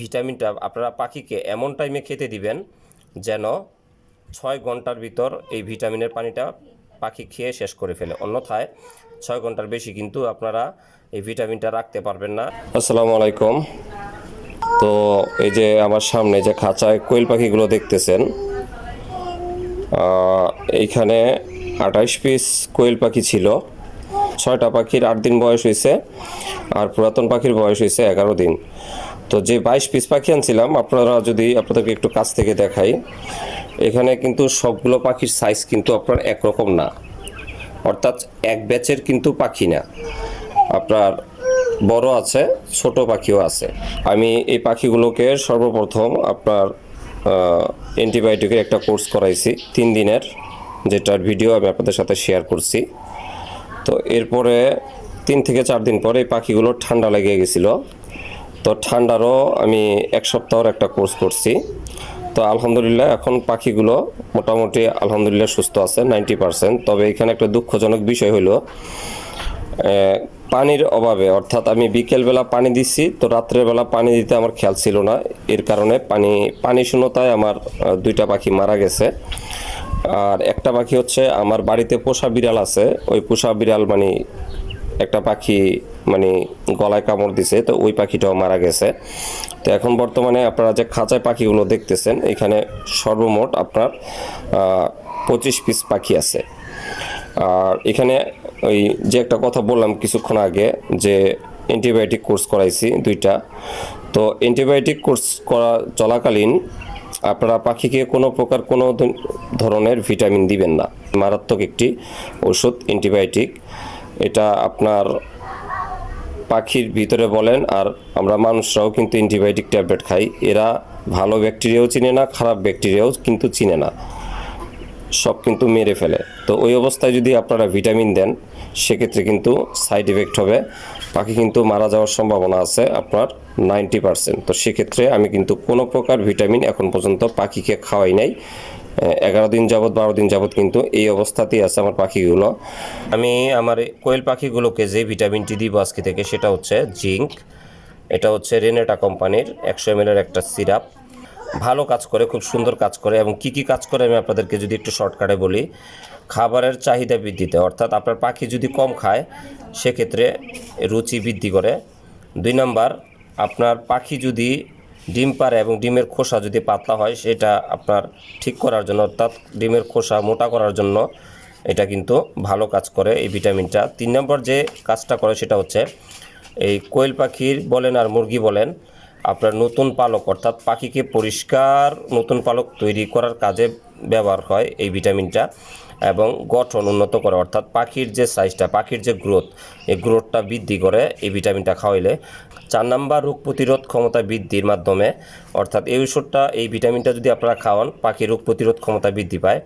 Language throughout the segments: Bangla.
ভিটামিনটা আপনারা পাখিকে এমন টাইমে খেতে দিবেন যেন ছয় ঘণ্টার ভিতর এই ভিটামিনের পানিটা পাখি খেয়ে শেষ করে ফেলে। অন্যথায় ছয় ঘণ্টার বেশি কিন্তু আপনারা এই ভিটামিনটা রাখতে পারবেন না। আসসালামু আলাইকুম। তো এই যে আমার সামনে যে খাঁচায় কোয়েল পাখিগুলো দেখতেছেন এইখানে আঠাইশ পিস কোয়েল পাখি ছিল। ছয়টা পাখির আট দিন বয়স হয়েছে আর পুরাতন পাখির বয়স হয়েছে এগারো দিন। তো যে বাইশ পিস পাখি আনছিলাম, আপনারা যদি আপনাদেরকে একটু কাছ থেকে দেখাই, এখানে কিন্তু সবগুলো পাখির সাইজ কিন্তু আপনার একরকম না। অর্থাৎ এক ব্যাচের কিন্তু পাখি না। আপনার বড় আছে, ছোট পাখিও আছে। আমি এই পাখিগুলোকে সর্বপ্রথম আপনার অ্যান্টিবায়োটিকের একটা কোর্স করাইছি, তিন দিনের, যেটার ভিডিও আমি আপনাদের সাথে শেয়ার করছি। তো এরপরে তিন থেকে চার দিন পরে এই পাখিগুলো ঠান্ডা লেগে গেছিল। তো ঠান্ডারও আমি এক সপ্তাহর একটা কোর্স করছি। তো আলহামদুলিল্লাহ এখন পাখিগুলো মোটামুটি আলহামদুলিল্লাহ সুস্থ আছে, নাইনটি পার্সেন্ট। তবে এখানে একটা দুঃখজনক বিষয় হলো পানির অভাবে, অর্থাৎ আমি বিকেলবেলা পানি দিচ্ছি, তো রাত্রের বেলা পানি দিতে আমার খেয়াল ছিল না। এর কারণে পানি পানি শূন্যতায় আমার দুইটা পাখি মারা গেছে। আর একটা পাখি হচ্ছে, আমার বাড়িতে পোষা বিড়াল আছে। ওই পোষা বিড়াল মানে একটা পাখি মানে গলায় কামড় দিছে, তো ওই পাখিটাও মারা গেছে। তো এখন বর্তমানে আপনারা যে খাঁচায় পাখিগুলো দেখতেছেন, এখানে সর্বমোট আপনার পঁচিশ পিস পাখি আছে। আর এখানে ওই যে একটা কথা বললাম কিছুক্ষণ আগে, যে অ্যান্টিবায়োটিক কোর্স করাইছি দুইটা। তো অ্যান্টিবায়োটিক কোর্স করা চলাকালীন আপনারা পাখিকে কোনো প্রকার কোনো ধরনের ভিটামিন দিবেন না। মারাত্মক একটি ওষুধ অ্যান্টিবায়োটিক এটা আপনার পাখির ভিতরে বলেন, আর আমরা মানুষরাও কিন্তু অ্যান্টিবায়োটিক ট্যাবলেট খাই। এরা ভালো ব্যাকটেরিয়াও চিনে না, খারাপ ব্যাকটেরিয়াও কিন্তু চিনে না। সব কিন্তু মেরে ফেলে। তো ওই অবস্থায় যদি আপনারা ভিটামিন দেন, সেক্ষেত্রে কিন্তু সাইড এফেক্ট হবে। পাখি কিন্তু মারা যাওয়ার সম্ভাবনা আছে আপনার নাইনটি পার্সেন্ট তো সেক্ষেত্রে আমি কিন্তু কোনো প্রকার ভিটামিন এখন পর্যন্ত পাখিকে খাওয়াই নাই। এগারো দিন যাবত বারো দিন যাবত কিন্তু এই অবস্থাতেই আছে আমার পাখিগুলো। আমি আমার কোয়েল পাখিগুলোকে যে ভিটামিনটি দিব আজকে থেকে সেটা হচ্ছে জিঙ্ক। এটা হচ্ছে রেনেটা কোম্পানির একশো এম একটা সিরাপ। ভালো কাজ করে, খুব সুন্দর কাজ করে এবং কি কি কাজ করে আমি আপনাদেরকে যদি একটু শর্টকাটে বলি, খাবারের চাহিদা বৃদ্ধিতে, অর্থাৎ আপনার পাখি যদি কম খায়, সেক্ষেত্রে রুচি বৃদ্ধি করে। দুই নাম্বার, আপনার পাখি যদি ডিম পারে এবং ডিমের খোসা যদি পাতলা হয়, সেটা আপনার ঠিক করার জন্য, অর্থাৎ ডিমের খোসা মোটা করার জন্য এটা কিন্তু ভালো কাজ করে এই ভিটামিনটা। তিন নম্বর যে কাজটা করে সেটা হচ্ছে, এই কোয়েল পাখির বলেন আর মুরগি বলেন, আপনার নতুন পালক, অর্থাৎ পাখিকে পরিষ্কার নতুন পালক তৈরি করার কাজে ব্যবহার হয় এই ভিটামিনটা এবং গঠন উন্নত করে, অর্থাৎ পাখির যে সাইজটা পাখির যে গ্রোথ এই গ্রোথটা বৃদ্ধি করে এই ভিটামিনটা খাওয়াইলে চার নাম্বার রোগ প্রতিরোধ ক্ষমতা বৃদ্ধির মাধ্যমে, অর্থাৎ এই ওষুধটা এই ভিটামিনটা যদি আপনারা খাওয়ান পাখির রোগ প্রতিরোধ ক্ষমতা বৃদ্ধি পায়।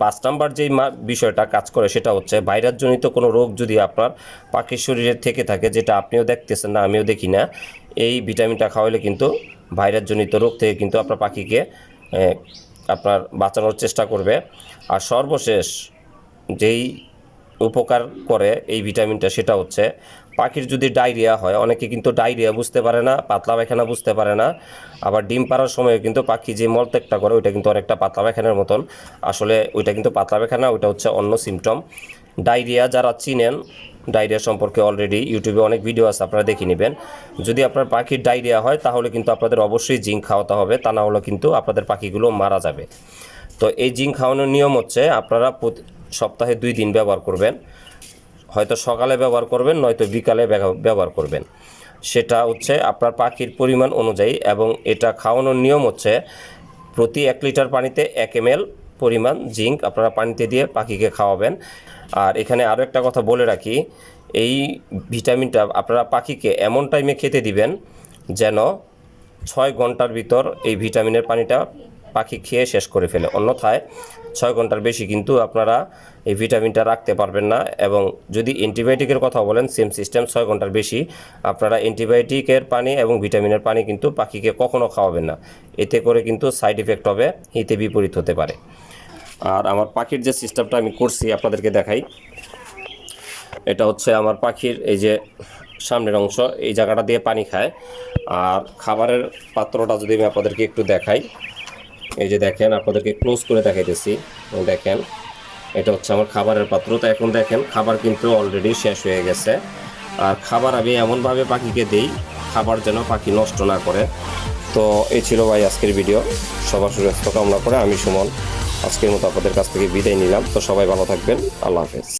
পাঁচ নাম্বার যেই বিষয়টা কাজ করে সেটা হচ্ছে ভাইরাসজনিত কোনো রোগ যদি আপনার পাখির শরীরে থেকে থাকে, যেটা আপনিও দেখতেছেন না, আমিও দেখি না, এই ভিটামিনটা খাওয়ালে কিন্তু ভাইরাসজনিত রোগ থেকে কিন্তু আপনার পাখিকে আপনার বাঁচানোর চেষ্টা করবে। আর সর্বশেষ যেই উপকার করে এই ভিটামিনটা সেটা হচ্ছে, পাখির যদি ডায়রিয়া হয়, অনেকে কিন্তু ডায়রিয়া বুঝতে পারে না, পাতলা পায়খানা বুঝতে পারে না। আবার ডিম পাড়ার সময় কিন্তু পাখি যে মলত্যাগটা করে, ওইটা কিন্তু অনেকটা পাতলা পায়খানার মতন। আসলে ওইটা কিন্তু পাতলা পায়খানা, ওইটা হচ্ছে অন্য সিমটম ডায়রিয়া যারা চিনেন, ডায়রিয়া সম্পর্কে অলরেডি ইউটিউবে অনেক ভিডিও আছে, আপনারা দেখে নেবেন। যদি আপনার পাখির ডায়রিয়া হয়, তাহলে কিন্তু আপনাদের অবশ্যই জিঙ্ক খাওয়াতে হবে, তা না হলে কিন্তু আপনাদের পাখিগুলো মারা যাবে। তো এই জিঙ্ক খাওয়ানোর নিয়ম হচ্ছে, আপনারা সপ্তাহে দুই দিন ব্যবহার করবেন। হয়তো সকালে ব্যবহার করবেন, নয়তো বিকালে ব্যবহার- ব্যবহার করবেন। সেটা হচ্ছে আপনার পাখির পরিমাণ অনুযায়ী এবং এটা খাওয়ানোর নিয়ম হচ্ছে, প্রতি এক লিটার পানিতে এক এম পরিমাণ জিঙ্ক আপনারা পানিতে দিয়ে পাখিকে খাওয়াবেন। আর এখানে আরও একটা কথা বলে রাখি, এই ভিটামিনটা আপনারা পাখিকে এমন টাইমে খেতে দিবেন যেন ছয় ঘণ্টার ভিতর এই ভিটামিনের পানিটা পাখি খেয়ে শেষ করে ফেলে। অন্যথায় ছয় ঘণ্টার বেশি কিন্তু আপনারা এই ভিটামিনটা রাখতে পারবেন না এবং যদি অ্যান্টিবায়োটিকের কথা বলেন সেম সিস্টেম ছয় ঘণ্টার বেশি আপনারা অ্যান্টিবায়োটিকের পানি এবং ভিটামিনের পানি কিন্তু পাখিকে কখনও খাওয়াবেন না। এতে করে কিন্তু সাইড এফেক্ট হবে হিতে বিপরীত হতে পারে। আর আমার পাখির যে সিস্টেমটা আমি করছি, আপনাদেরকে দেখাই। এটা হচ্ছে আমার পাখির এই যে সামনের অংশ, এই জায়গাটা দিয়ে পানি খায়। আর খাবারের পাত্রটা যদি আমি আপনাদেরকে একটু দেখাই, এই যে দেখেন, আপনাদেরকে ক্লোজ করে দেখাইতেছি। দেখেন, এটা হচ্ছে আমার খাবারের পাত্র। তো এখন দেখেন, খাবার কিন্তু অলরেডি শেষ হয়ে গেছে। আর খাবার আমি এমনভাবে পাখিকে দিই, খাবার যেন পাখি নষ্ট না করে। তো এই ছিল ভাই আজকের ভিডিও সবার সুস্বাস্থ্য কামনা করে আমি সুমন। আজকের মতো আপনাদের কাছ থেকে বিদায় নিলাম। তো সবাই ভালো থাকবেন। আল্লাহ হাফেজ।